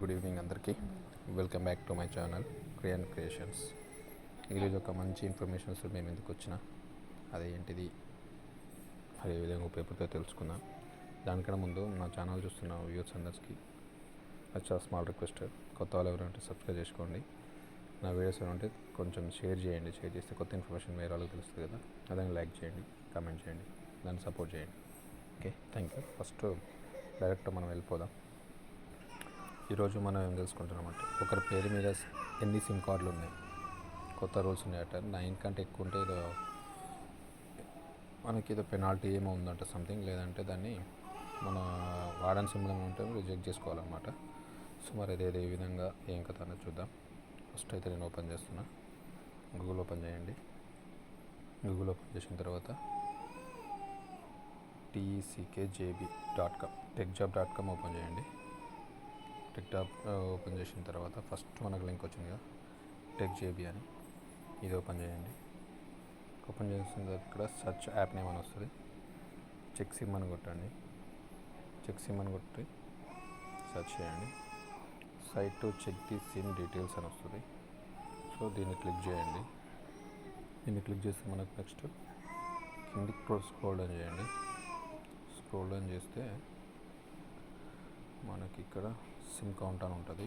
Good evening అందరికీ. Welcome back to my channel క్రియన్ creations. ఈరోజు ఒక మంచి ఇన్ఫర్మేషన్స్ మేము ఎందుకు వచ్చిన. అదేంటిది అది ఏ విధంగా ఉపయోగపడుతుందో తెలుసుకుందాం. దానికన్నా ముందు నా ఛానల్ చూస్తున్న వ్యూస్ అందరికీ చాలా స్మాల్ రిక్వెస్ట్. కొత్త వాళ్ళు ఎవరంటే ఉంటే సబ్స్క్రైబ్ చేసుకోండి. నా వీడియోస్ ఉంటే కొంచెం షేర్ చేయండి. షేర్ చేస్తే కొత్త ఇన్ఫర్మేషన్ వేరే వాళ్ళకి తెలుస్తుంది కదా. అదే లైక్ చేయండి కామెంట్ చేయండి దాన్ని సపోర్ట్ చేయండి. Okay thank you. First direct మనం వెళ్ళిపోదాం. ఈరోజు మనం ఏం తెలుసుకుంటున్నామంటే ఒకరి పేరు మీద ఎన్ని సిమ్ కార్డులు ఉన్నాయి? కొత్త రూల్స్ ఉన్నాయట నైన్ కంటే ఎక్కువ ఉంటే ఏదో మనకి ఏదో పెనాల్టీ ఏమో ఉందంట సంథింగ్ లేదంటే దాన్ని మన వాడని సిమ్లో ఉంటే రిజెక్ట్ చేసుకోవాలన్నమాట. సో మరి అదేదో ఏ విధంగా ఏం కథ అనేది చూద్దాం. ఫస్ట్ అయితే నేను ఓపెన్ చేస్తున్నా. గూగుల్ ఓపెన్ చేయండి. గూగుల్ ఓపెన్ చేసిన తర్వాత TCK JB dot com tech job dot com open చేయండి. టిక్టాక్ ఓపెన్ చేసిన తర్వాత ఫస్ట్ మనకు లింక్ వచ్చింది కదా టెక్ జేబీ అని. ఇది ఓపెన్ చేయండి. ఓపెన్ చేసిన తర్వాత ఇక్కడ సర్చ్ యాప్ నేమ్ అని వస్తుంది. చెక్ సిమ్ అని కొట్టండి. చెక్ సిమ్ అని కొట్టి సెర్చ్ చేయండి. Site to check the SIM details అని వస్తుంది. సో దీన్ని క్లిక్ చేయండి. దీన్ని క్లిక్ చేస్తే మనకు నెక్స్ట్ కిందికి స్క్రోల్ డౌన్ చేయండి. స్క్రోల్ డౌన్ చేస్తే మనకి ఇక్కడ సిమ్ కౌంట్ అని ఉంటుంది.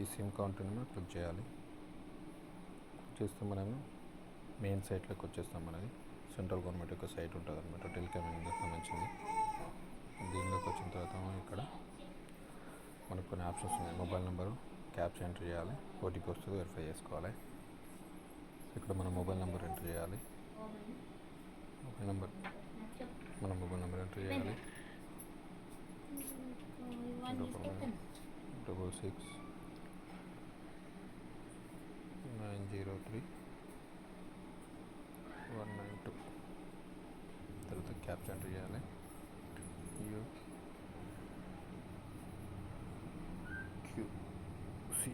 ఈ సిమ్ కౌంట్ని మనం క్లిక్ చేయాలి. క్లిక్ చేస్తే మనము మెయిన్ సైట్లోకి వచ్చేస్తాం మనది. సెంట్రల్ గవర్నమెంట్ యొక్క సైట్ ఉంటుంది అనమాట టెలికామింగ్ సంబంధించింది. దీనిలోకి వచ్చిన తర్వాత మనం ఇక్కడ మనకు కొన్ని ఆప్షన్స్ ఉన్నాయి. మొబైల్ నెంబరు క్యాప్స్ ఎంటర్ చేయాలి. ఓటీపీ వస్తుంది వెరిఫై చేసుకోవాలి. ఇక్కడ మన మొబైల్ నెంబర్ ఎంటర్ చేయాలి. మొబైల్ నెంబర్ మన మొబైల్ నెంబర్ ఎంటర్ చేయాలి double six nine zero three one nine two తర్వాత క్యాప్స్ ఎంటర్ చేయాలి. U Q C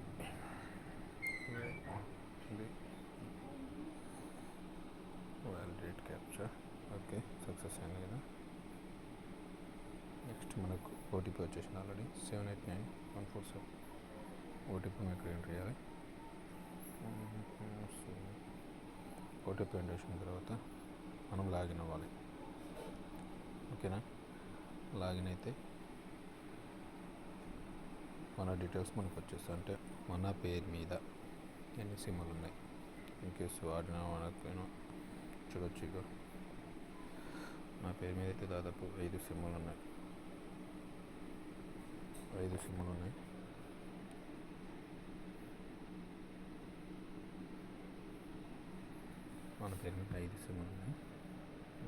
validate capture okay success అయింది కదా నెక్స్ట్ మనకు ఓటీపీ వచ్చేసింది already. Seven eight nine one four seven. OTP మీకు enter చేయాలి. OTP enter చేసిన తర్వాత మనం లాగిన్ అవ్వాలి. ఓకేనా? లాగిన్ అయితే మన డీటెయిల్స్ మనకు వచ్చేస్తాయి. అంటే మన పేరు మీద ఎన్ని సిమ్లు ఉన్నాయి? ఇన్ కేసు వాడిన వాడకపోయినా చూడొచ్చు ఇక నా పేరు మీద అయితే దాదాపు ఐదు సిమ్లు ఉన్నాయి. ఐదు సిమ్లు ఉన్నాయి మన పేరు మీద ఐదు సిమ్లు ఉన్నాయి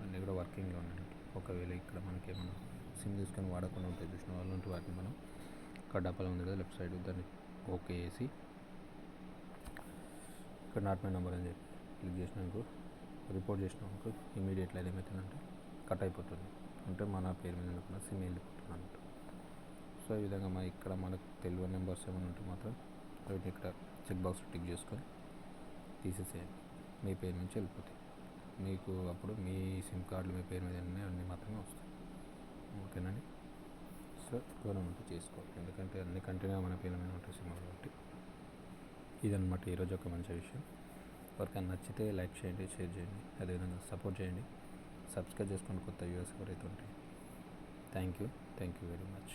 అన్నీ కూడా వర్కింగ్లో ఉన్నాయి ఒకవేళ ఇక్కడ మనకి ఏమైనా సిమ్ తీసుకొని వాడకుండా ఉంటే చూసిన వాళ్ళు ఉంటే వాటిని మనం ఇక్కడ డబ్బాలో ఉంది కదా లెఫ్ట్ సైడ్ దాన్ని ఓకే చేసి ఇక్కడ నాట్ మై నెంబర్ అని చెప్పి క్లిక్ చేసినాక రిపోర్ట్ చేసినాక ఇమీడియట్లీ అది ఏమవుతుందంటే కట్ అయిపోతుంది. అంటే మన పేరు మీద అనుకున్న సిమ్ వెళ్ళిపోతుంది అన్నట్టు సో ఈ విధంగా మన ఇక్కడ మనకు తెలియని నెంబర్స్ ఏమైనా ఉంటే మాత్రం వీటిని ఇక్కడ చెక్ బాక్స్ టిక్ చేసుకొని తీసేసేయండి. మీ పేరు నుంచి వెళ్ళిపోతాయి. మీకు అప్పుడు మీ సిమ్ కార్డులు మీ పేరు మీద ఉన్నాయి అన్నీ మాత్రమే వస్తాయి. ఓకేనండి? సో గవర్నమెంట్ చేసుకోవాలి ఎందుకంటే అన్ని కంటిన్యూ మన పేరు మీద ఉంటాయి సిమ్ కాబట్టి. ఇదనమాట ఈరోజు ఒక మంచి విషయం. ఎవరికైనా నచ్చితే లైక్ చేయండి షేర్ చేయండి. అదేవిధంగా సపోర్ట్ చేయండి. సబ్స్క్రైబ్ చేసుకోండి కొత్త వ్యూవర్స్ ఎవరైతే ఉంటాయి thank you. Thank you very much.